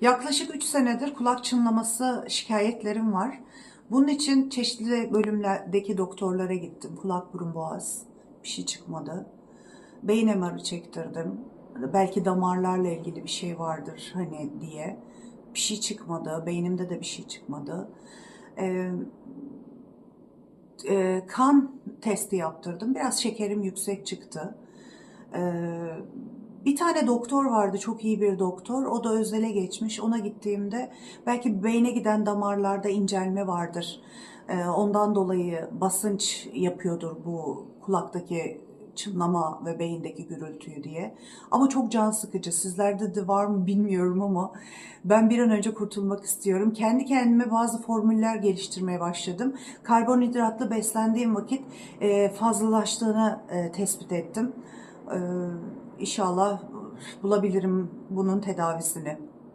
Yaklaşık 3 senedir kulak çınlaması şikayetlerim var. Bunun için çeşitli bölümlerdeki doktorlara gittim. Kulak, burun, boğaz. Bir şey çıkmadı. Beyin MR'ı çektirdim. Belki damarlarla ilgili bir şey vardır hani diye. Bir şey çıkmadı. Beynimde de bir şey çıkmadı. Ee, e, kan testi yaptırdım. Biraz şekerim yüksek çıktı. Ee, bir tane doktor vardı, çok iyi bir doktor. O da özele geçmiş. Ona gittiğimde belki beyne giden damarlarda incelme vardır. Ee, ondan dolayı basınç yapıyordur bu kulaktaki çınlama ve beyindeki gürültüyü diye. Ama çok can sıkıcı. Sizlerde de var mı bilmiyorum ama ben bir an önce kurtulmak istiyorum. Kendi kendime bazı formüller geliştirmeye başladım. Karbonhidratlı beslendiğim vakit e, fazlalaştığını e, tespit ettim. Ee, İnşallah bulabilirim bunun tedavisini.